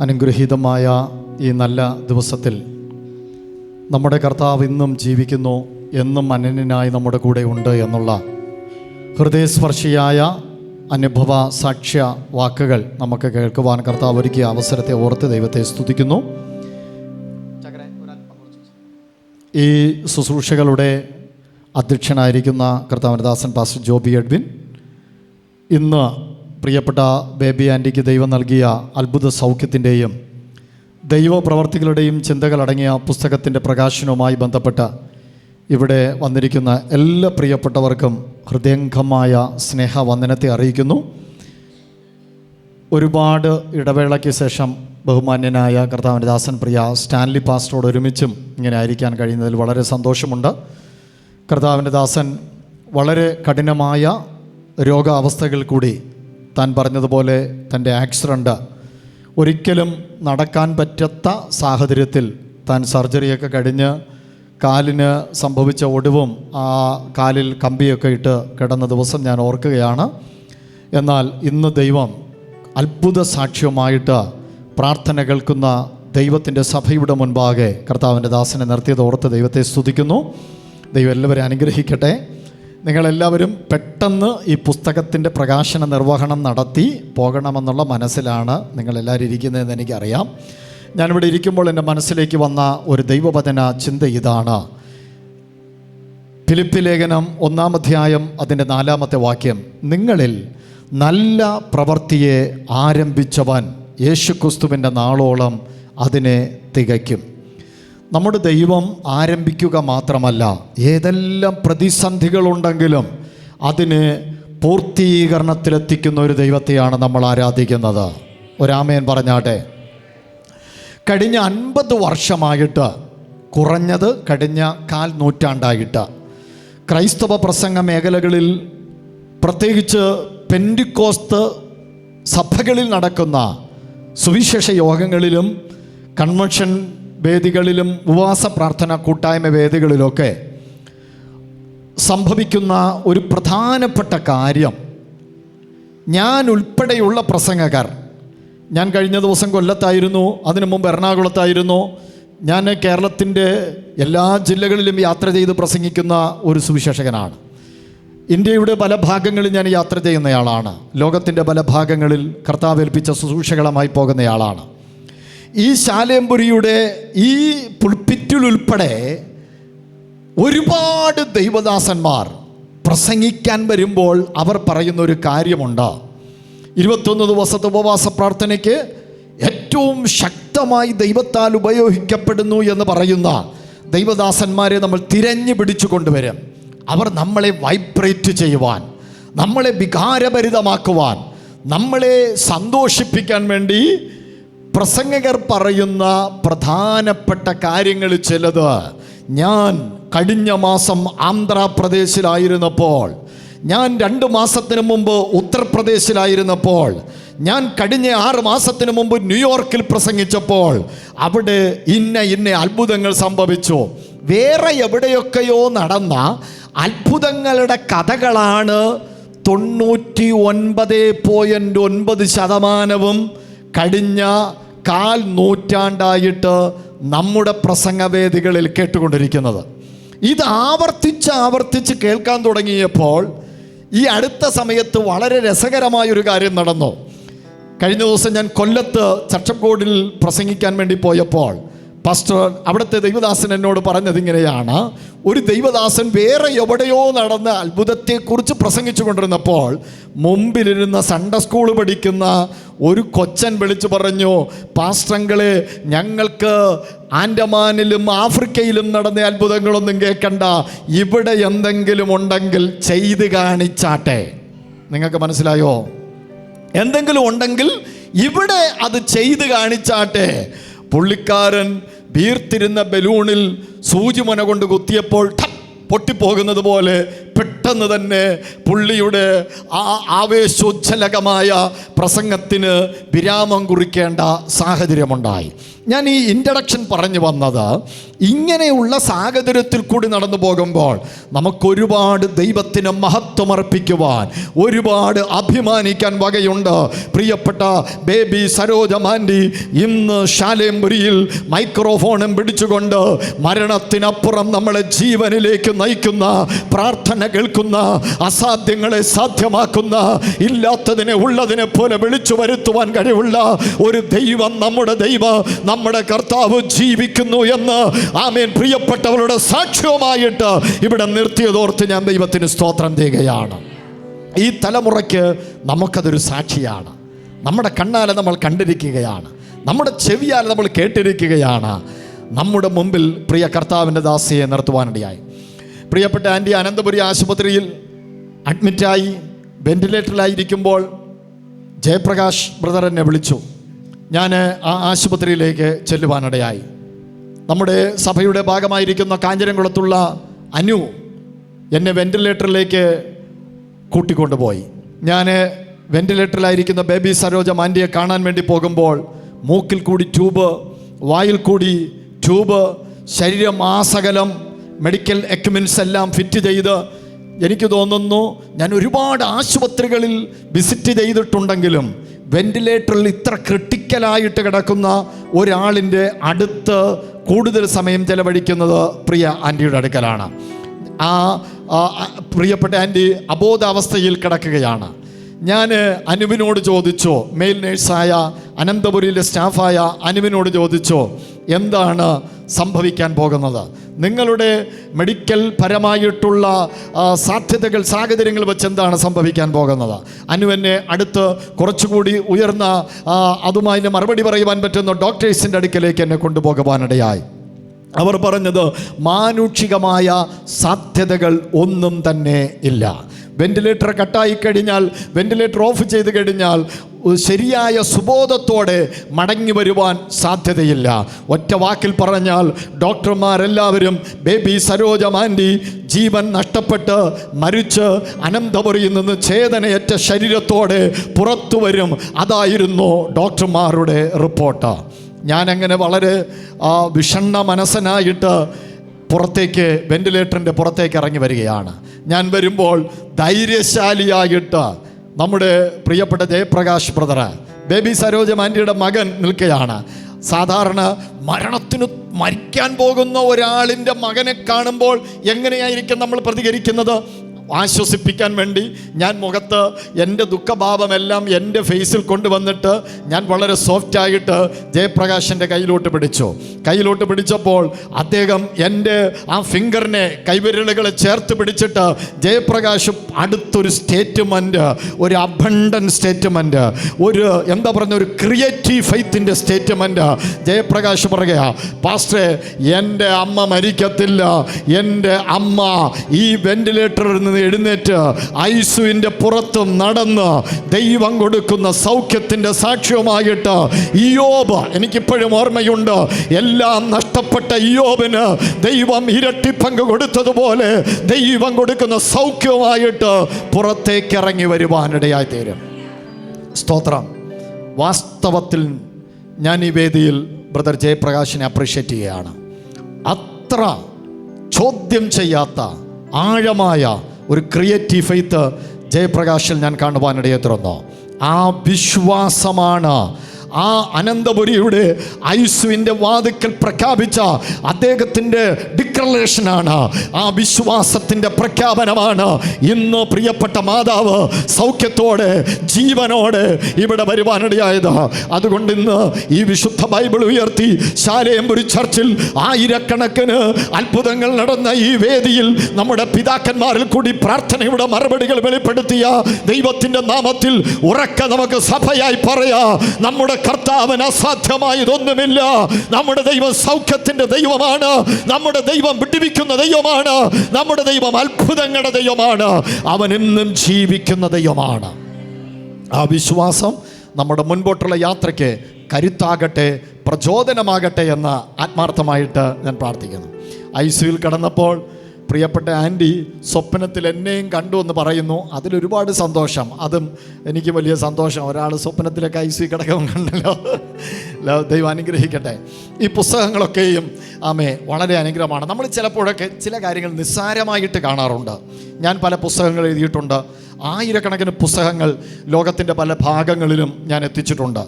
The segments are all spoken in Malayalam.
അനുഗ്രഹീതമായ ഈ നല്ല ദിവസത്തിൽ നമ്മുടെ കർത്താവ് ഇന്നും ജീവിക്കുന്നു എന്നും അനന്യനായി നമ്മുടെ കൂടെ ഉണ്ട് എന്നുള്ള ഹൃദയസ്പർശിയായ അനുഭവ സാക്ഷ്യ വാക്കുകൾ നമുക്ക് കേൾക്കുവാൻ കർത്താവ് ഒരുക്കിയ അവസരത്തെ ഓർത്ത് ദൈവത്തെ സ്തുതിക്കുന്നു. ഈ ശുശ്രൂഷകളുടെ അധ്യക്ഷനായിരിക്കുന്ന കർത്താവനദാസൻ പാസ്റ്റർ ജോബി എഡ്വിൻ ഇന്ന് പ്രിയപ്പെട്ട ബേബി ആന്റിക്ക് ദൈവം നൽകിയ അത്ഭുത സൗഖ്യത്തിന്റെയും ദൈവപ്രവർത്തികളുടെയും ചിന്തകളടങ്ങിയ പുസ്തകത്തിന്റെ പ്രകാശനവുമായി ബന്ധപ്പെട്ട ഇവിടെ വന്നിരിക്കുന്ന എല്ലാ പ്രിയപ്പെട്ടവർക്കും ഹൃദയംഗമായ സ്നേഹവന്ദനത്തെ അറിയിക്കുന്നു. ഒരുപാട് ഇടവേളയ്ക്ക് ശേഷം ബഹുമാന്യനായ കർത്താവിന്റെ ദാസൻ പ്രിയ സ്റ്റാൻലി പാസ്റ്ററോട് ഒരുമിച്ചും ഇങ്ങനെ ആയിരിക്കാൻ കഴിയുന്നതിൽ വളരെ സന്തോഷമുണ്ട്. കർത്താവിന്റെ ദാസൻ വളരെ കഠിനമായ രോഗാവസ്ഥകൾ കൂടി താൻ പറഞ്ഞതുപോലെ തന്റെ ആക്സിഡന്റ് ഒരിക്കലും നടക്കാൻ പറ്റാത്ത സാഹചര്യത്തിൽ താൻ സർജറിയൊക്കെ കഴിഞ്ഞ് കാലിന് സംഭവിച്ച ഒടിവും ആ കാലിൽ കമ്പിയൊക്കെ ഇട്ട് കിടന്ന ദിവസം ഞാൻ ഓർക്കുകയാണ്. എന്നാൽ ഇന്ന് ദൈവം അത്ഭുത സാക്ഷ്യമായിട്ട് പ്രാർത്ഥന കേൾക്കുന്ന ദൈവത്തിന്റെ സഭയുടെ മുൻപാകെ കർത്താവിന്റെ ദാസനെ നിർത്തിയത് ഓർത്ത് ദൈവത്തെ സ്തുതിക്കുന്നു. ദൈവം എല്ലാവരെയും അനുഗ്രഹിക്കട്ടെ. നിങ്ങളെല്ലാവരും പെട്ടെന്ന് ഈ പുസ്തകത്തിന്റെ പ്രകാശന നിർവഹണം നടത്തി പോകണമെന്നുള്ള മനസ്സിലാണ് നിങ്ങളെല്ലാവരും ഇരിക്കുന്നതെന്ന് എനിക്കറിയാം. ഞാനിവിടെ ഇരിക്കുമ്പോൾ എന്റെ മനസ്സിലേക്ക് വന്ന ഒരു ദൈവവചന ചിന്ത ഇതാണ്. ഫിലിപ്പ് ലേഖനം ഒന്നാമധ്യായം അതിന്റെ നാലാമത്തെ വാക്യം നിങ്ങളിൽ നല്ല പ്രവൃത്തിയെ ആരംഭിച്ചവൻ യേശുക്രിസ്തുവിന്റെ നാളോളം അതിനെ തികയ്ക്കും. നമ്മുടെ ദൈവം ആരംഭിക്കുക മാത്രമല്ല ഏതെല്ലാം പ്രതിസന്ധികളുണ്ടെങ്കിലും അതിന് പൂർത്തീകരണത്തിലെത്തിക്കുന്ന ഒരു ദൈവത്തെയാണ് നമ്മൾ ആരാധിക്കുന്നത്. ഒരാമയൻ പറഞ്ഞാട്ടെ കഴിഞ്ഞ അൻപത് വർഷമായിട്ട് കുറഞ്ഞത് കഴിഞ്ഞ കാൽ നൂറ്റാണ്ടായിട്ട് ക്രൈസ്തവ പ്രസംഗ മേഖലകളിൽ പ്രത്യേകിച്ച് പെൻഡിക്കോസ്ത് സഭകളിൽ നടക്കുന്ന സുവിശേഷ യോഗങ്ങളിലും കൺവെൻഷൻ വേദികളിലും ഉപവാസ പ്രാർത്ഥന കൂട്ടായ്മ വേദികളിലൊക്കെ സംഭവിക്കുന്ന ഒരു പ്രധാനപ്പെട്ട കാര്യം. ഞാൻ ഉൾപ്പെടെയുള്ള പ്രസംഗകർ ഞാൻ കഴിഞ്ഞ ദിവസം കൊല്ലത്തായിരുന്നു അതിനു മുമ്പ് എറണാകുളത്തായിരുന്നു. ഞാൻ കേരളത്തിന്റെ എല്ലാ ജില്ലകളിലും യാത്ര ചെയ്ത് പ്രസംഗിക്കുന്ന ഒരു സുവിശേഷകനാണ്. ഇന്ത്യയുടെ പല ഭാഗങ്ങളിൽ ഞാൻ യാത്ര ചെയ്യുന്നയാളാണ്. ലോകത്തിന്റെ പല ഭാഗങ്ങളിൽ കർത്താവേൽപ്പിച്ച ശുശ്രൂഷകളുമായി പോകുന്നയാളാണ്. ഈ ശാലേമ്പുരിയുടെ ഈ പുൾപ്പിറ്റിലുൾപ്പെടെ ഒരുപാട് ദൈവദാസന്മാർ പ്രസംഗിക്കാൻ വരുമ്പോൾ അവർ പറയുന്ന ഒരു കാര്യമുണ്ട്. ഇരുപത്തൊന്ന് ദിവസത്തെ ഉപവാസ പ്രാർത്ഥനയ്ക്ക് ഏറ്റവും ശക്തമായി ദൈവത്താൽ ഉപയോഗിക്കപ്പെടുന്നു എന്ന് പറയുന്ന ദൈവദാസന്മാരെ നമ്മൾ തിരഞ്ഞു പിടിച്ചു കൊണ്ടുവരും. അവർ നമ്മളെ വൈബ്രേറ്റ് ചെയ്യുവാൻ നമ്മളെ വികാരഭരിതമാക്കുവാൻ നമ്മളെ സന്തോഷിപ്പിക്കാൻ വേണ്ടി പ്രസംഗകർ പറയുന്ന പ്രധാനപ്പെട്ട കാര്യങ്ങൾ ചിലത് ഞാൻ കഴിഞ്ഞ മാസം ആന്ധ്രാപ്രദേശിലായിരുന്നപ്പോൾ ഞാൻ രണ്ട് മാസത്തിന് മുമ്പ് ഉത്തർപ്രദേശിലായിരുന്നപ്പോൾ ഞാൻ കഴിഞ്ഞ ആറ് മാസത്തിന് മുമ്പ് ന്യൂയോർക്കിൽ പ്രസംഗിച്ചപ്പോൾ അവിടെ ഇന്ന ഇന്ന അത്ഭുതങ്ങൾ സംഭവിച്ചു. വേറെ എവിടെയൊക്കെയോ നടന്ന അത്ഭുതങ്ങളുടെ കഥകളാണ് തൊണ്ണൂറ്റി ഒൻപത് പോയിന്റ് ഒൻപത് ശതമാനവും കഴിഞ്ഞ കാൽ നൂറ്റാണ്ടായിട്ട് നമ്മുടെ പ്രസംഗവേദികളിൽ കേട്ടുകൊണ്ടിരിക്കുന്നത്. ഇത് ആവർത്തിച്ച് ആവർത്തിച്ച് കേൾക്കാൻ തുടങ്ങിയപ്പോൾ ഈ അടുത്ത സമയത്ത് വളരെ രസകരമായൊരു കാര്യം നടന്നു. കഴിഞ്ഞ ദിവസം ഞാൻ കൊല്ലത്ത് ചട്ടക്കോടിൽ പ്രസംഗിക്കാൻ വേണ്ടി പോയപ്പോൾ പാസ്റ്റർ അവിടുത്തെ ദൈവദാസൻ എന്നോട് പറഞ്ഞത് ഇങ്ങനെയാണ്. ഒരു ദൈവദാസൻ വേറെ എവിടെയോ നടന്ന അത്ഭുതത്തെക്കുറിച്ച് പ്രസംഗിച്ചു കൊണ്ടിരുന്നപ്പോൾ മുമ്പിലിരുന്ന സൺഡേ സ്കൂൾ പഠിക്കുന്ന ഒരു കൊച്ചൻ വിളിച്ചു പറഞ്ഞു പാസ്റ്റങ്ങളെ ഞങ്ങൾക്ക് ആൻഡമാനിലും ആഫ്രിക്കയിലും നടന്ന അത്ഭുതങ്ങളൊന്നും കേൾക്കണ്ട. ഇവിടെ എന്തെങ്കിലും ഉണ്ടെങ്കിൽ ചെയ്ത് കാണിച്ചാട്ടെ. നിങ്ങൾക്ക് മനസ്സിലായോ? എന്തെങ്കിലും ഉണ്ടെങ്കിൽ ഇവിടെ അത് ചെയ്ത് കാണിച്ചാട്ടെ. പുള്ളിക്കാരൻ വീർത്തിരുന്ന ബലൂണിൽ സൂചിമന കൊണ്ട് കുത്തിയപ്പോൾ പൊട്ടിപ്പോകുന്നത് പോലെ പെട്ടെന്ന് തന്നെ പുള്ളിയുടെ ആ ആവേശോജ്ജലകമായ പ്രസംഗത്തിന് വിരാമം കുറിക്കേണ്ട സാഹചര്യമുണ്ടായി. ഞാൻ ഈ ഇൻട്രഡക്ഷൻ പറഞ്ഞു വന്നത് ഇങ്ങനെയുള്ള സാഹചര്യത്തിൽ കൂടി നടന്നു പോകുമ്പോൾ നമുക്കൊരുപാട് ദൈവത്തിന് മഹത്വമർപ്പിക്കുവാൻ ഒരുപാട് അഭിമാനിക്കാൻ വകയുണ്ട്. പ്രിയപ്പെട്ട ബേബി സരോജ മാൻഡി ഇന്ന് ശാലേംപുരിയിൽ മൈക്രോഫോണും പിടിച്ചുകൊണ്ട് മരണത്തിനപ്പുറം നമ്മളെ ജീവനിലേക്ക് നയിക്കുന്ന പ്രാർത്ഥന കേൾക്കുന്ന അസാധ്യങ്ങളെ സാധ്യമാക്കുന്ന ഇല്ലാത്തതിനെ ഉള്ളതിനെ പോലെ വിളിച്ചു വരുത്തുവാൻ കഴിവുള്ള ഒരു ദൈവം നമ്മുടെ ദൈവം നമ്മുടെ കർത്താവ് ജീവിക്കുന്നു എന്ന് ആമേൻ. പ്രിയപ്പെട്ടവരുടെ സാക്ഷ്യവുമായിട്ട് ഇവിടെ നിർത്തിയതോർത്ത് ഞാൻ ദൈവത്തിന് സ്തോത്രം ചെയ്യുകയാണ്. ഈ തലമുറയ്ക്ക് നമുക്കതൊരു സാക്ഷിയാണ്. നമ്മുടെ കണ്ണാലെ നമ്മൾ കണ്ടിരിക്കുകയാണ്. നമ്മുടെ ചെവിയാലെ നമ്മൾ കേട്ടിരിക്കുകയാണ്. നമ്മുടെ മുമ്പിൽ പ്രിയ കർത്താവിന്റെ ദാസിയെ നിർത്തുവാനിടയായി. പ്രിയപ്പെട്ട ആന്റി അനന്തപുരി ആശുപത്രിയിൽ അഡ്മിറ്റായി വെന്റിലേറ്ററിലായിരിക്കുമ്പോൾ ജയപ്രകാശ് ബ്രദർ എന്നെ വിളിച്ചു. ഞാൻ ആ ആശുപത്രിയിലേക്ക് ചെല്ലുവാനിടയായി. നമ്മുടെ സഭയുടെ ഭാഗമായിരിക്കുന്ന കാഞ്ഞിരംകുളത്തുള്ള അനു എന്നെ വെന്റിലേറ്ററിലേക്ക് കൂട്ടിക്കൊണ്ടുപോയി. ഞാൻ വെന്റിലേറ്ററിലായിരിക്കുന്ന ബേബി സരോജ മാൻഡിയെ കാണാൻ വേണ്ടി പോകുമ്പോൾ മൂക്കിൽ കൂടി ട്യൂബ് വായിൽ കൂടി ട്യൂബ് ശരീരമാസകലം മെഡിക്കൽ എക്യുപ്മെന്റ്സ് എല്ലാം ഫിറ്റ് ചെയ്ത് എനിക്ക് തോന്നുന്നു ഞാൻ ഒരുപാട് ആശുപത്രികളിൽ വിസിറ്റ് ചെയ്തിട്ടുണ്ടെങ്കിലും വെന്റിലേറ്ററിൽ ഇത്ര ക്രിട്ടിക്കലായിട്ട് കിടക്കുന്ന ഒരാളിന്റെ അടുത്ത് കൂടുതൽ സമയം ചെലവഴിക്കുന്നത് പ്രിയ ആന്റിയുടെ അടുക്കലാണ്. ആ പ്രിയപ്പെട്ട ആന്റി അബോധാവസ്ഥയിൽ കിടക്കുകയാണ്. ഞാൻ അനുവിനോട് ചോദിച്ചോ മെയിൽ നേഴ്സായ അനന്തപുരിയിലെ സ്റ്റാഫായ അനുവിനോട് ചോദിച്ചോ എന്താണ് സംഭവിക്കാൻ പോകുന്നത്? നിങ്ങളുടെ മെഡിക്കൽ പരമായിട്ടുള്ള സാധ്യതകൾ സാഹചര്യങ്ങൾ വെച്ച് എന്താണ് സംഭവിക്കാൻ പോകുന്നത്? അനുവനെ അടുത്ത് കുറച്ചുകൂടി ഉയർന്ന അതുമായി മറുപടി പറയുവാൻ പറ്റുന്ന ഡോക്ടേഴ്സിന്റെ അടുക്കലേക്ക് എന്നെ കൊണ്ടുപോകുവാനിടയായി. അവർ പറഞ്ഞത് മാനുഷികമായ സാധ്യതകൾ ഒന്നും തന്നെ ഇല്ല. വെന്റിലേറ്റർ കട്ടായി കഴിഞ്ഞാൽ വെന്റിലേറ്റർ ഓഫ് ചെയ്ത് കഴിഞ്ഞാൽ ശരിയായ സുബോധത്തോടെ മടങ്ങി വരുവാൻ സാധ്യതയില്ല. ഒറ്റ വാക്കിൽ പറഞ്ഞാൽ ഡോക്ടർമാരെല്ലാവരും ബേബി സരോജ മാൻഡി ജീവൻ നഷ്ടപ്പെട്ട് മരിച്ച് അനന്തപുരിയിൽ നിന്ന് ചേതനയറ്റ ശരീരത്തോടെ പുറത്തു വരും. അതായിരുന്നു ഡോക്ടർമാരുടെ റിപ്പോർട്ട്. ഞാനങ്ങനെ വളരെ വിഷണ്ണ മനസ്സനായിട്ട് പുറത്തേക്ക് വെന്റിലേറ്ററിന്റെ പുറത്തേക്ക് ഇറങ്ങി വരികയാണ്. ഞാൻ വരുമ്പോൾ ധൈര്യശാലിയായിട്ട് നമ്മുടെ പ്രിയപ്പെട്ട ജയപ്രകാശ് ബ്രദർ ബേബി സരോജ ആന്റിയുടെ മകൻ നിൽക്കുകയാണ് സാധാരണ മരണത്തിന് മരിക്കാൻ പോകുന്ന ഒരാളിന്റെ മകനെ കാണുമ്പോൾ എങ്ങനെയായിരിക്കും നമ്മൾ പ്രതികരിക്കുന്നത്? ആശ്വസിപ്പിക്കാൻ വേണ്ടി ഞാൻ മുഖത്ത് എന്റെ ദുഃഖഭാവമെല്ലാം എന്റെ ഫേസിൽ കൊണ്ടുവന്നിട്ട് ഞാൻ വളരെ സോഫ്റ്റായിട്ട് ജയപ്രകാശിന്റെ കയ്യിലോട്ട് പിടിച്ചു. കയ്യിലോട്ട് പിടിച്ചപ്പോൾ അദ്ദേഹം എന്റെ ആ ഫിംഗറിനെ കൈവിരലുകളെ ചേർത്ത് പിടിച്ചിട്ട് ജയപ്രകാശ് അടുത്തൊരു സ്റ്റേറ്റ്മെന്റ് ഒരു അബണ്ടൻ സ്റ്റേറ്റ്മെന്റ് ഒരു എന്താ പറയുന്ന ഒരു ക്രിയേറ്റീവ് ഫെയ്ത്തിന്റെ സ്റ്റേറ്റ്മെന്റ് ജയപ്രകാശ് പറയുക പാസ്റ്ററെ എന്റെ അമ്മ മരിക്കത്തില്ല എന്റെ അമ്മ ഈ വെന്റിലേറ്ററിൽ നിന്ന് എഴുന്നേറ്റ് ഐസുവിന്റെ പുറത്തും നടന്ന് ദൈവം കൊടുക്കുന്ന സൗഖ്യത്തിന്റെ സാക്ഷ്യവുമായിട്ട് ഇയോബ് എനിക്കിപ്പോഴും ഓർമ്മയുണ്ട്. എല്ലാം നഷ്ടപ്പെട്ട ഇയോബിന് ദൈവം ഇരട്ടി പങ്ക് കൊടുത്തതുപോലെ ദൈവം കൊടുക്കുന്ന സൗഖ്യവുമായിട്ട് പുറത്തേക്ക് ഇറങ്ങി വരുവാനിടയായി തീരും. സ്തോത്രം. വാസ്തവത്തിൽ ഞാൻ ഈ വേദിയിൽ ബ്രദർ ജയപ്രകാശിനെ അപ്രീഷിയേറ്റ് ചെയ്യുകയാണ്. അത്ര ചോദ്യം ചെയ്യാത്ത ആഴമായ ഒരു ക്രിയേറ്റീവ് ഫെയ്ത്ത് ജയപ്രകാശിൽ ഞാൻ കാണുവാനിടയെ തുറന്നു. ആ വിശ്വാസമാണ് ആ അനന്തപുരിയുടെ ഐസുവിന്റെ വാതുക്കൽ പ്രഖ്യാപിച്ച അദ്ദേഹത്തിന്റെ ഡിക്ലറേഷനാണ് ആ വിശ്വാസത്തിന്റെ പ്രഖ്യാപനമാണ്. ഇന്ന് പ്രിയപ്പെട്ട മാതാവ് സൗഖ്യത്തോടെ ജീവനോടെ ഇവിടെ വരുവാനിടയായത്. അതുകൊണ്ട് ഇന്ന് ഈ വിശുദ്ധ ബൈബിൾ ഉയർത്തി ശാലയംപുരി ചർച്ചിൽ ആയിരക്കണക്കിന് അത്ഭുതങ്ങൾ നടന്ന ഈ വേദിയിൽ നമ്മുടെ പിതാക്കന്മാരിൽ കൂടി പ്രാർത്ഥനയുടെ മറുപടികൾ വെളിപ്പെടുത്തിയ ദൈവത്തിന്റെ നാമത്തിൽ ഉറക്ക നമുക്ക് സഭയായി പറയാ. നമ്മുടെ കർത്താവിന് അസാധ്യമായതൊന്നുമില്ല. നമ്മുടെ ദൈവം സൗഖ്യത്തിന്റെ ദൈവമാണ്. നമ്മുടെ ദൈവം വിടുവിക്കുന്ന ദൈവമാണ്. നമ്മുടെ ദൈവം അത്ഭുതങ്ങളുടെ ദൈവമാണ്. അവൻ എന്നും ജീവിക്കുന്ന ദൈവമാണ്. ആ വിശ്വാസം നമ്മുടെ മുൻപോട്ടുള്ള യാത്രയ്ക്ക് കരുത്താകട്ടെ പ്രചോദനമാകട്ടെ എന്ന് ആത്മാർത്ഥമായിട്ട് ഞാൻ പ്രാർത്ഥിക്കുന്നു. ഐ സിയിൽ കടന്നപ്പോൾ പ്രിയപ്പെട്ട ആന്റി സ്വപ്നത്തിൽ എന്നെയും കണ്ടു എന്ന് പറയുന്നു. അതിലൊരുപാട് സന്തോഷം. അതും എനിക്ക് വലിയ സന്തോഷം. ഒരാൾ സ്വപ്നത്തിലൊക്കെ ഐ സി കിടക്കാൻ കണ്ടല്ലോ. ദൈവം അനുഗ്രഹിക്കട്ടെ. ഈ പുസ്തകങ്ങളൊക്കെയും ആമേ വളരെ അനുഗ്രഹമാണ്. നമ്മൾ ചിലപ്പോഴൊക്കെ ചില കാര്യങ്ങൾ നിസ്സാരമായിട്ട് കാണാറുണ്ട്. ഞാൻ പല പുസ്തകങ്ങൾ എഴുതിയിട്ടുണ്ട്. ആയിരക്കണക്കിന് പുസ്തകങ്ങൾ ലോകത്തിന്റെ പല ഭാഗങ്ങളിലും ഞാൻ എത്തിച്ചിട്ടുണ്ട്.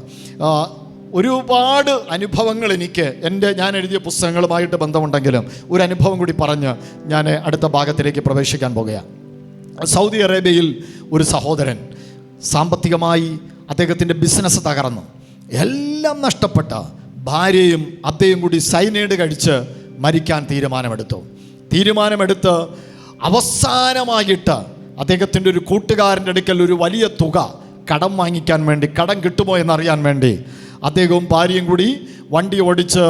ഒരുപാട് അനുഭവങ്ങൾ എനിക്ക് എന്റെ ഞാൻ എഴുതിയ പുസ്തകങ്ങളുമായിട്ട് ബന്ധമുണ്ടെങ്കിലും ഒരു അനുഭവം കൂടി പറഞ്ഞ് ഞാൻ അടുത്ത ഭാഗത്തിലേക്ക് പ്രവേശിക്കാൻ പോകുകയാണ്. സൗദി അറേബ്യയിൽ ഒരു സഹോദരൻ സാമ്പത്തികമായി അദ്ദേഹത്തിന്റെ ബിസിനസ് തകർന്നു. എല്ലാം നഷ്ടപ്പെട്ട ഭാര്യയും അദ്ദേഹം കൂടി സൈനേഡ് കഴിച്ച് മരിക്കാൻ തീരുമാനമെടുത്തു. തീരുമാനമെടുത്ത് അവസാനമായിട്ട് അദ്ദേഹത്തിന്റെ ഒരു കൂട്ടുകാരന്റെ അടുക്കൽ ഒരു വലിയ തുക കടം വാങ്ങിക്കാൻ വേണ്ടി കടം കിട്ടുമോ എന്നറിയാൻ വേണ്ടി അദ്ദേഹവും ഭാര്യയും കൂടി വണ്ടി ഓടിച്ച്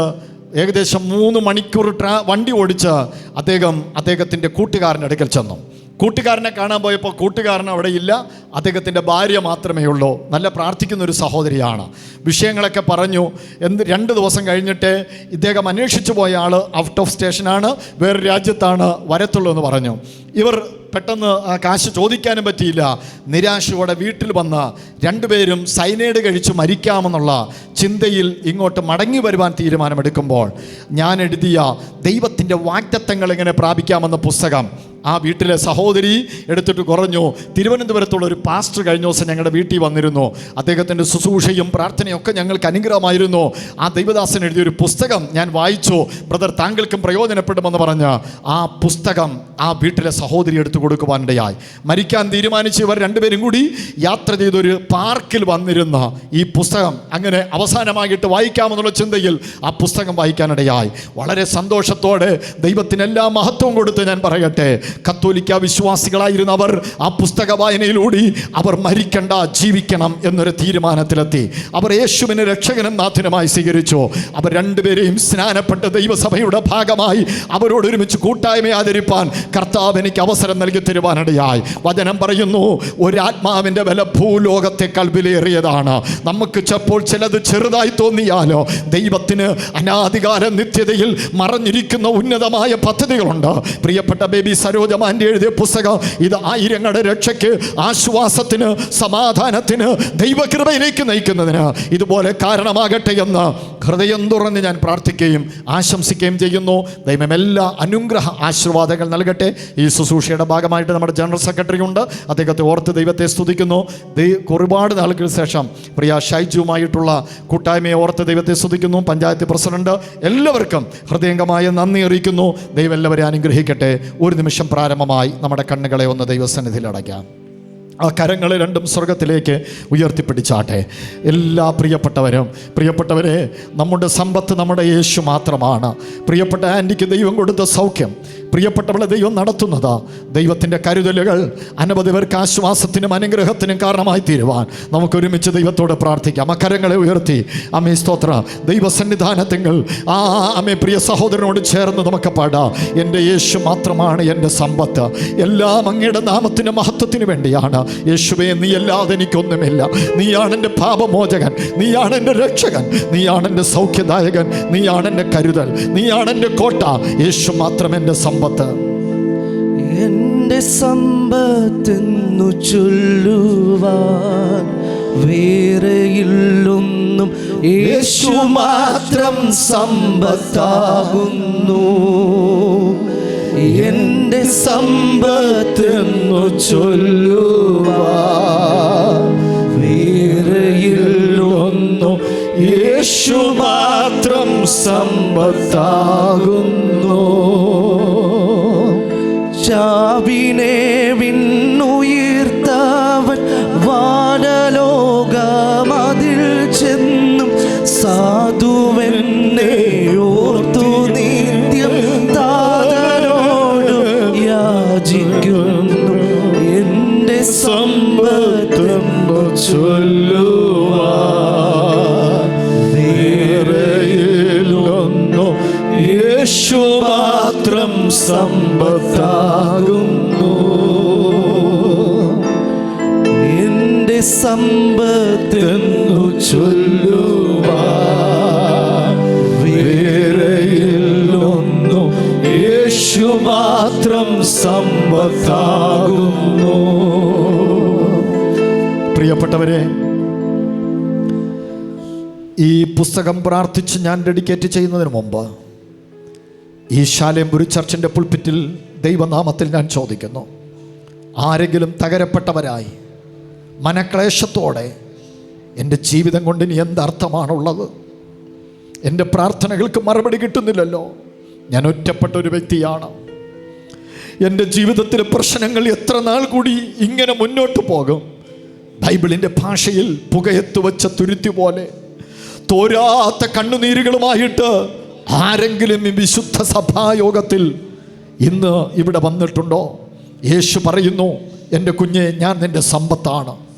ഏകദേശം മൂന്ന് മണിക്കൂർ ട്രാ വണ്ടി ഓടിച്ച് അദ്ദേഹം അദ്ദേഹത്തിന്റെ കൂട്ടുകാരന്റെ അടുക്കൽ ചെന്നു. കൂട്ടുകാരനെ കാണാൻ പോയപ്പോൾ കൂട്ടുകാരൻ അവിടെ ഇല്ല. അദ്ദേഹത്തിന്റെ ഭാര്യ മാത്രമേ ഉള്ളൂ. നല്ല പ്രാർത്ഥിക്കുന്ന ഒരു സഹോദരിയാണ്. വിഷയങ്ങളൊക്കെ പറഞ്ഞു. എന്ത് രണ്ട് ദിവസം കഴിഞ്ഞിട്ട് ഇദ്ദേഹം അന്വേഷിച്ചു പോയ ആൾ ഔട്ട് ഓഫ് സ്റ്റേഷനാണ് വേറെ രാജ്യത്താണ് വരത്തുള്ളൂ എന്ന് പറഞ്ഞു. ഇവർ പെട്ടെന്ന് ആ കാശ് ചോദിക്കാനും പറ്റിയില്ല. നിരാശയോടെ വീട്ടിൽ വന്ന് രണ്ടുപേരും സൈനൈഡ് കഴിച്ച് മരിക്കാമെന്നുള്ള ചിന്തയിൽ ഇങ്ങോട്ട് മടങ്ങി വരുവാൻ തീരുമാനമെടുക്കുമ്പോൾ ഞാൻ എഴുതിയ ദൈവത്തിന്റെ വാക്തത്വങ്ങൾ എങ്ങനെ പ്രാപിക്കാമെന്ന പുസ്തകം ആ വീട്ടിലെ സഹോദരി എടുത്തിട്ട് കുറഞ്ഞു. തിരുവനന്തപുരത്തുള്ള ഒരു പാസ്റ്റർ കഴിഞ്ഞ ദിവസം ഞങ്ങളുടെ വീട്ടിൽ വന്നിരുന്നു. അദ്ദേഹത്തിന്റെ ശുശ്രൂഷയും പ്രാർത്ഥനയും ഒക്കെ ഞങ്ങൾക്ക് അനുഗ്രഹമായിരുന്നു. ആ ദൈവദാസൻ എഴുതിയൊരു പുസ്തകം ഞാൻ വായിച്ചു. ബ്രദർ താങ്കൾക്കും പ്രയോജനപ്പെടുമെന്ന് പറഞ്ഞ് ആ പുസ്തകം ആ വീട്ടിലെ സഹോദരി എടുത്തു കൊടുക്കുവാനിടയായി മരിക്കാൻ തീരുമാനിച്ച് ഇവർ രണ്ടുപേരും കൂടി യാത്ര ചെയ്തൊരു പാർക്കിൽ വന്നിരുന്ന ഈ പുസ്തകം അങ്ങനെ അവസാനമായിട്ട് വായിക്കാമെന്നുള്ള ചിന്തയിൽ ആ പുസ്തകം വായിക്കാനിടയായി വളരെ സന്തോഷത്തോടെ ദൈവത്തിനെല്ലാം മഹത്വം കൊടുത്ത് ഞാൻ പറയട്ടെ. കത്തോലിക്ക വിശ്വാസികളായിരുന്ന അവർ ആ പുസ്തക വായനയിലൂടെ അവർ മരിക്കണ്ട ജീവിക്കണം എന്നൊരു തീരുമാനത്തിലെത്തി. അവർ യേശുവിനെ രക്ഷകനും നാഥനുമായി സ്വീകരിച്ചു. അവർ രണ്ടുപേരെയും സ്നാനപ്പെട്ട ദൈവസഭയുടെ ഭാഗമായി അവരോട് ഒരുമിച്ച് കൂട്ടായ്മ ആദരിപ്പാൻ കർത്താവ് എനിക്ക് അവസരം നൽകി തരുവാനിടയായി. വചനം പറയുന്നു ഒരാത്മാവിന്റെ വില ഭൂലോകത്തെക്കാൾ വിലയേറിയതാണ് നമുക്ക് ചിലപ്പോൾ ചിലത് ചെറുതായി തോന്നിയാലോ ദൈവത്തിന് അനാധികാര നിത്യതയിൽ മറഞ്ഞിരിക്കുന്ന ഉന്നതമായ പദ്ധതികളുണ്ട്. പ്രിയപ്പെട്ട ബേബി സരോജമാന്റെ എഴുതിയ പുസ്തകം ഇത് ആയിരങ്ങളുടെ രക്ഷയ്ക്ക് ആശ്വാസത്തിന് സമാധാനത്തിന് ദൈവകൃപയിലേക്ക് നയിക്കുന്നതിന് ഇതുപോലെ കാരണമാകട്ടെ എന്ന് ഹൃദയം തുറന്ന് ഞാൻ പ്രാർത്ഥിക്കുകയും ആശംസിക്കുകയും ചെയ്യുന്നു. ദൈവം എല്ലാ അനുഗ്രഹ ആശീർവാദങ്ങൾ നൽകട്ടെ. ഈ ശുശ്രൂഷയുടെ ഭാഗമായിട്ട് നമ്മുടെ ജനറൽ സെക്രട്ടറി ഉണ്ട്. അദ്ദേഹത്തെ ഓർത്ത് ദൈവത്തെ സ്തുതിക്കുന്നു. ഒരുപാട് നാളുകൾക്ക് ശേഷം പ്രിയ ഷൈജുമായിട്ടുള്ള കൂട്ടായ്മയെ ഓർത്ത് ദൈവത്തെ സ്തുതിക്കുന്നു. പഞ്ചായത്ത് പ്രസിഡന്റ് എല്ലാവർക്കും ഹൃദയംഗമായ നന്ദി അറിയിക്കുന്നു. ദൈവം എല്ലാവരെയും അനുഗ്രഹിക്കട്ടെ. ഒരു നിമിഷം പ്രാരംഭമായി നമ്മുടെ കണ്ണുകളെ ഒന്ന് ദൈവസന്നിധിയിൽ അടയ്ക്കാം. ആ കരങ്ങൾ രണ്ടും സ്വർഗത്തിലേക്ക് ഉയർത്തിപ്പിടിച്ചാട്ടെ. എല്ലാ പ്രിയപ്പെട്ടവരും പ്രിയപ്പെട്ടവരെ നമ്മുടെ സമ്പത്ത് നമ്മുടെ യേശു മാത്രമാണ്. പ്രിയപ്പെട്ട ആന്റിക്ക് ദൈവം കൊടുത്ത സൗഖ്യം പ്രിയപ്പെട്ടവളെ ദൈവം നടത്തുന്നത്. ദൈവത്തിന്റെ കരുതലുകൾ അനവധി പേർക്ക് ആശ്വാസത്തിനും അനുഗ്രഹത്തിനും കാരണമായി തീരുവാൻ നമുക്ക് ഒരുമിച്ച് ദൈവത്തോട് പ്രാർത്ഥിക്കാം. അക്കരങ്ങളെ ഉയർത്തി. അമ്മേ സ്തോത്ര. ദൈവസന്നിധാനത്തിങ്ങൾ. ആ അമ്മേ പ്രിയ സഹോദരനോട് ചേർന്ന് നമുക്ക് പാടാം. എന്റെ യേശു മാത്രമാണ് എന്റെ സമ്പത്ത്. എല്ലാം അങ്ങയുടെ നാമത്തിന്റെ മഹത്വത്തിന് വേണ്ടിയാണ്. യേശുവേ നീ അല്ലാതെ എനിക്കൊന്നുമില്ല. നീയാണ് എന്റെ പാപമോചകൻ. നീയാണ് എന്റെ രക്ഷകൻ. നീയാണ് എന്റെ സൗഖ്യദായകൻ. നീയാണ് എന്റെ കരുതൽ. നീയാണ് എന്റെ കോട്ട. യേശു മാത്രം എന്റെ സമ്പത്ത്. എന്റെ സമ്പത്തെന്നു ചൊല്ലുവാൻ വേറെയില്ലൊന്നും യേശു മാത്രം സമ്പത്താകുന്നു. എന്റെ സമ്പത്തെന്നു ചൊല്ലുവാൻ വേറെയില്ലൊന്നും യേശു മാത്രം സമ്പത്താകുന്നു. ചാവിനെ വിണ്ണുയർത്തവൻ വാനലോകമതിൽ ചെന്നും സാധുവെന്നെ ഓർത്തു നിത്യം താതനോട് യാചിക്കുന്നു. എന്റെ സമ്പത്തും ചൊല്ലുവാൻ വേറെയിലൊന്നു യേശു മാത്രം സമ്പത്താകുന്നു സമ്പത്തെന്നു ചൊല്ലുവാൻ വേറെയില്ലൊന്നു യേശു മാത്രം സമ്പത്താകുന്നു. പ്രിയപ്പെട്ടവരെ ഈ പുസ്തകം പ്രാർത്ഥിച്ച് ഞാൻ ഡെഡിക്കേറ്റ് ചെയ്യുന്നതിന് മുമ്പ് ഈ ശാലേംപുരി ചർച്ചിന്റെ പുൾപ്പിറ്റിൽ ദൈവനാമത്തിൽ ഞാൻ ചോദിക്കുന്നു. ആരെങ്കിലും തകരപ്പെട്ടവരായി മനക്ലേശത്തോടെ എന്റെ ജീവിതം കൊണ്ട് ഇനി എന്തർത്ഥമാണുള്ളത് എന്റെ പ്രാർത്ഥനകൾക്ക് മറുപടി കിട്ടുന്നില്ലല്ലോ. ഞാൻ ഒറ്റപ്പെട്ട ഒരു വ്യക്തിയാണ്. എന്റെ ജീവിതത്തിലെ പ്രശ്നങ്ങൾ എത്ര നാൾ കൂടി ഇങ്ങനെ മുന്നോട്ട് പോകും? ബൈബിളിന്റെ ഭാഷയിൽ പുകയത്ത് വെച്ച തുരുത്തി പോലെ തോരാത്ത കണ്ണുനീരുകളുമായിട്ട് ആരെങ്കിലും ഈ വിശുദ്ധ സഭായോഗത്തിൽ ഇന്ന് ഇവിടെ വന്നിട്ടുണ്ടോ? യേശു പറയുന്നു എന്റെ കുഞ്ഞെ ഞാൻ നിന്റെ സമ്പത്താണ്.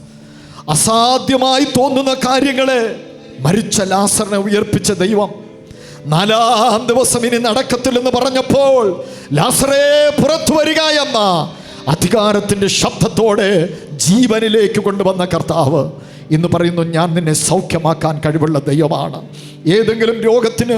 അസാധ്യമായി തോന്നുന്ന കാര്യങ്ങളെ മരിച്ച ലാസറിനെ ഉയർപ്പിച്ച ദൈവം. നാലാം ദിവസം ഇനി നടക്കത്തില്ലെന്ന് പറഞ്ഞപ്പോൾ ലാസറേ പുറത്തു വരിക എന്ന അധികാരത്തിന്റെ ശബ്ദത്തോടെ ജീവനിലേക്ക് കൊണ്ടുവന്ന കർത്താവ് ഇന്ന് പറയുന്നു ഞാൻ നിന്നെ സൗഖ്യമാക്കാൻ കഴിവുള്ള ദൈവമാണ്. ഏതെങ്കിലും രോഗത്തിന്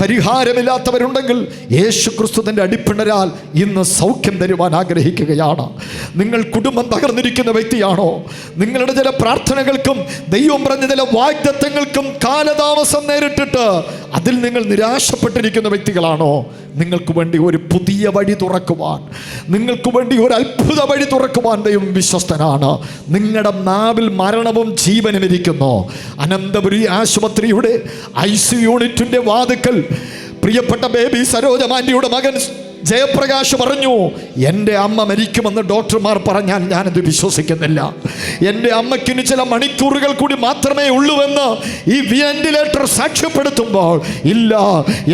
പരിഹാരമില്ലാത്തവരുണ്ടെങ്കിൽ യേശു ക്രിസ്തുവിന്റെ അടിപ്പിണരാൽ ഇന്ന് സൗഖ്യം തരുവാൻ ആഗ്രഹിക്കുകയാണ്. നിങ്ങൾ കുടുംബം തകർന്നിരിക്കുന്ന വ്യക്തിയാണോ? നിങ്ങളുടെ ചില പ്രാർത്ഥനകൾക്കും ദൈവം പറഞ്ഞ ചില വാഗ്ദത്തങ്ങൾക്കും കാലതാമസം നേരിട്ടിട്ട് അതിൽ നിങ്ങൾ നിരാശപ്പെട്ടിരിക്കുന്ന വ്യക്തികളാണോ? നിങ്ങൾക്ക് വേണ്ടി ഒരു പുതിയ വഴി തുറക്കുവാൻ നിങ്ങൾക്ക് വേണ്ടി ഒരു അത്ഭുത വഴി തുറക്കുവാൻ ദൈവം വിശ്വസ്തനാണ്. നിങ്ങളുടെ നാവിൽ മരണവും ഇരിക്കുന്നു അനന്തപുരി ആശുപത്രിയുടെ ഐ സി യൂണിറ്റിന്റെ വാതുക്കൽ. പ്രിയപ്പെട്ട ബേബി സരോജമാന്റിയുടെ മകൻ ജയപ്രകാശ് പറഞ്ഞു എന്റെ അമ്മ മരിക്കുമെന്ന് ഡോക്ടർമാർ പറഞ്ഞാൽ ഞാനത് വിശ്വസിക്കുന്നില്ല. എന്റെ അമ്മയ്ക്കിന് ചില മണിക്കൂറുകൾ കൂടി മാത്രമേ ഉള്ളൂവെന്ന് ഈ വെന്റിലേറ്റർ സാക്ഷ്യപ്പെടുത്തുമ്പോൾ ഇല്ല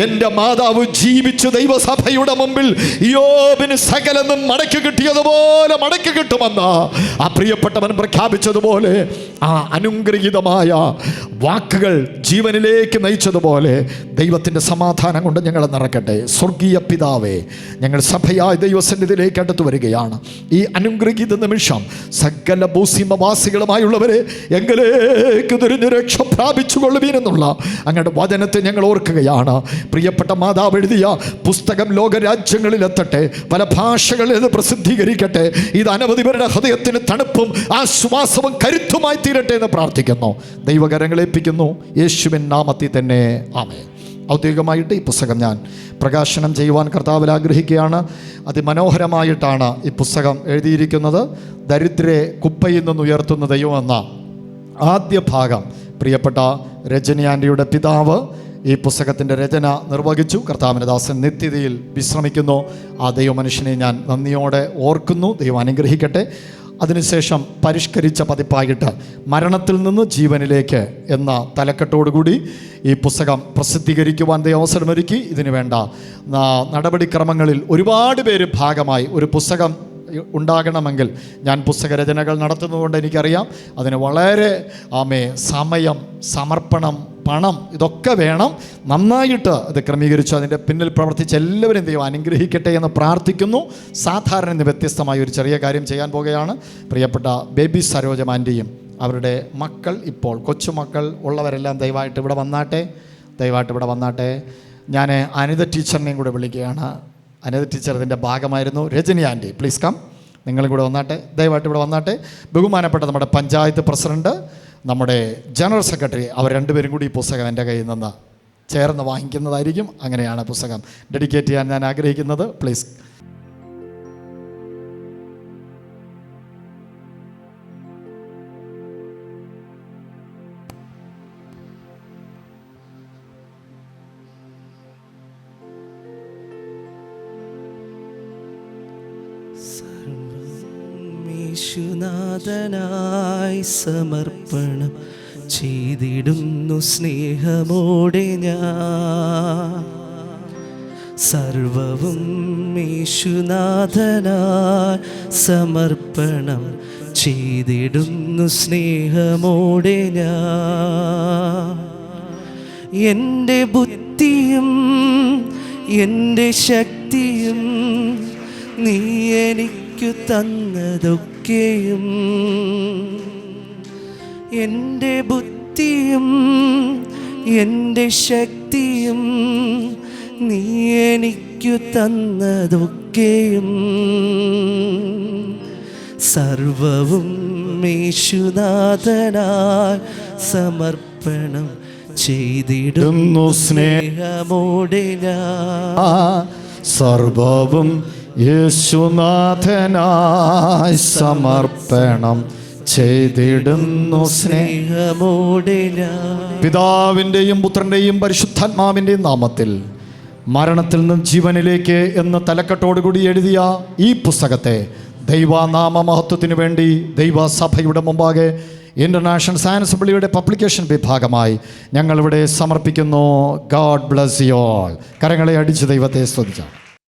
എന്റെ മാതാവ് ജീവിച്ച് ദൈവസഭയുടെ മുമ്പിൽ യോബിന് സകലെന്നും മടക്കി കിട്ടിയതുപോലെ മടക്കി കിട്ടുമെന്ന് ആ പ്രിയപ്പെട്ടവൻ പ്രഖ്യാപിച്ചതുപോലെ ആ അനുഗ്രഹീതമായ വാക്കുകൾ ജീവനിലേക്ക് നയിച്ചതുപോലെ ദൈവത്തിന്റെ സമാധാനം കൊണ്ട് ഞങ്ങളെ നിറക്കട്ടെ. സ്വർഗീയ പിതാവേ ഞങ്ങൾ സഭയായ ദൈവസന്നിധിയിലേക്ക് അടുത്ത് വരികയാണ്. ഈ അനുഗ്രഹീത നിമിഷം സകല ഭൂസീമവാസികളുമായുള്ളവരെ എങ്കിലേക്ക് തിരിഞ്ഞു രക്ഷ പ്രാപിച്ചുകൊള്ളുവീനെന്നുള്ള അങ്ങയുടെ വചനത്തെ ഞങ്ങൾ ഓർക്കുകയാണ്. പ്രിയപ്പെട്ട മാതാവ് എഴുതിയ പുസ്തകം ലോകരാജ്യങ്ങളിലെത്തട്ടെ പല ഭാഷകളിൽ ഇത് പ്രസിദ്ധീകരിക്കട്ടെ ഇത് അനവധി പേരുടെ ഹൃദയത്തിന് തണുപ്പും ആശ്വാസവും കരുത്തുമായി തീരട്ടെ എന്ന് പ്രാർത്ഥിക്കുന്നു. ദൈവകരങ്ങളേൽപ്പിക്കുന്നു. യേശുവിൻ നാമത്തിൽ തന്നെ. ആമേ ഔദ്യോഗികമായിട്ട് ഈ പുസ്തകം ഞാൻ പ്രകാശനം ചെയ്യുവാൻ കർത്താവിൽ ആഗ്രഹിക്കുകയാണ്. അതിമനോഹരമായിട്ടാണ് ഈ പുസ്തകം എഴുതിയിരിക്കുന്നത്. ദരിദ്രരെ കുപ്പയിൽ നിന്ന് ഉയർത്തുന്ന ദൈവമെന്ന ആദ്യ ഭാഗം. പ്രിയപ്പെട്ട രജനി ആന്റിയുടെ പിതാവ് ഈ പുസ്തകത്തിന്റെ രചന നിർവഹിച്ചു. കർത്താവിന്റെ ദാസൻ നിത്യതയിൽ വിശ്രമിക്കുന്നു. ആ ദൈവമനുഷ്യനെ ഞാൻ നന്ദിയോടെ ഓർക്കുന്നു. ദൈവം അനുഗ്രഹിക്കട്ടെ. അതിനുശേഷം പരിഷ്കരിച്ച പതിപ്പായിട്ട് മരണത്തിൽ നിന്ന് ജീവനിലേക്ക് എന്ന തലക്കെട്ടോടുകൂടി ഈ പുസ്തകം പ്രസിദ്ധീകരിക്കുവാൻ അവസരമൊരുക്കി. ഇതിനു വേണ്ട നടപടിക്രമങ്ങളിൽ ഒരുപാട് പേര് ഭാഗമായി ഒരു പുസ്തകം ഉണ്ടാകണമെങ്കിൽ ഞാൻ പുസ്തകരചനകൾ നടത്തുന്നതുകൊണ്ട് എനിക്കറിയാം. അതിന് വളരെ ആമേ സമയം സമർപ്പണം പണം ഇതൊക്കെ വേണം. നന്നായിട്ട് അത് ക്രമീകരിച്ചു അതിന്റെ പിന്നിൽ പ്രവർത്തിച്ച് എല്ലാവരും ദൈവം അനുഗ്രഹിക്കട്ടെ എന്ന് പ്രാർത്ഥിക്കുന്നു. സാധാരണ ഇന്ന് വ്യത്യസ്തമായ ഒരു ചെറിയ കാര്യം ചെയ്യാൻ പോകുകയാണ്. പ്രിയപ്പെട്ട ബേബി സരോജമാന്റെയും അവരുടെ മക്കൾ ഇപ്പോൾ കൊച്ചുമക്കൾ ഉള്ളവരെല്ലാം ദയവായിട്ട് ഇവിടെ വന്നാട്ടെ. ദയവായിട്ട് ഇവിടെ വന്നാട്ടെ. ഞാൻ അനിത ടീച്ചറിനെയും കൂടെ വിളിക്കുകയാണ്. അനിത ടീച്ചർ ഇതിന്റെ ഭാഗമായിരുന്നു രജനി ആന്റി പ്ലീസ് കം നിങ്ങളും കൂടെ വന്നാട്ടെ. ദയവായിട്ട് ഇവിടെ വന്നാട്ടെ. ബഹുമാനപ്പെട്ട നമ്മുടെ പഞ്ചായത്ത് പ്രസിഡന്റ് നമ്മുടെ ജനറൽ സെക്രട്ടറി അവർ രണ്ടുപേരും കൂടി ഈ പുസ്തകം എന്റെ കയ്യിൽ നിന്ന് ചേർന്ന് വാങ്ങിക്കുന്നതായിരിക്കും. അങ്ങനെയാണ് പുസ്തകം ഡെഡിക്കേറ്റ് ചെയ്യാൻ ഞാൻ ആഗ്രഹിക്കുന്നത്. പ്ലീസ് യേശുനാഥനായി സമർപ്പണം ചെയ്തിടുന്നു സ്നേഹമോടെ ഞാൻ. സർവവും യേശുനാഥനായി സമർപ്പണം ചെയ്തിടുന്നു സ്നേഹമോടെ ഞാൻ. എന്റെ ബുദ്ധിയും എന്റെ ശക്തിയും നീ എനിക്കു തന്നതൊക്കെയും എന്റെ ബുദ്ധിയും എന്റെ ശക്തിയും നീ എനിക്കു തന്നതൊക്കെയും സർവവും മേശുനാഥനാൽ സമർപ്പണം ചെയ്തിടുന്നു. സ്നേഹമോടെ ഞാൻ. സർവവും യേശുനാഥനായി സമർപ്പണം ചെയ്തിടുന്നു സ്നേഹമോടില. പിതാവിന്റെയും പുത്രന്റെയും പരിശുദ്ധാത്മാവിന്റെയും നാമത്തിൽ മരണത്തിൽ നിന്നും ജീവനിലേക്ക് എന്ന് തലക്കെട്ടോടുകൂടി എഴുതിയ ഈ പുസ്തകത്തെ ദൈവനാമ മഹത്വത്തിനു വേണ്ടി ദൈവസഭയുടെ മുമ്പാകെ ഇന്റർനാഷണൽ സയൻസ് പള്ളിയുടെ പബ്ലിക്കേഷൻ വിഭാഗമായി ഞങ്ങളിവിടെ സമർപ്പിക്കുന്നു. ഗാഡ് ബ്ലസ് യു ഓൾ കരങ്ങളെ അടിച്ച് ദൈവത്തെ സ്തുതിച്ചാണ്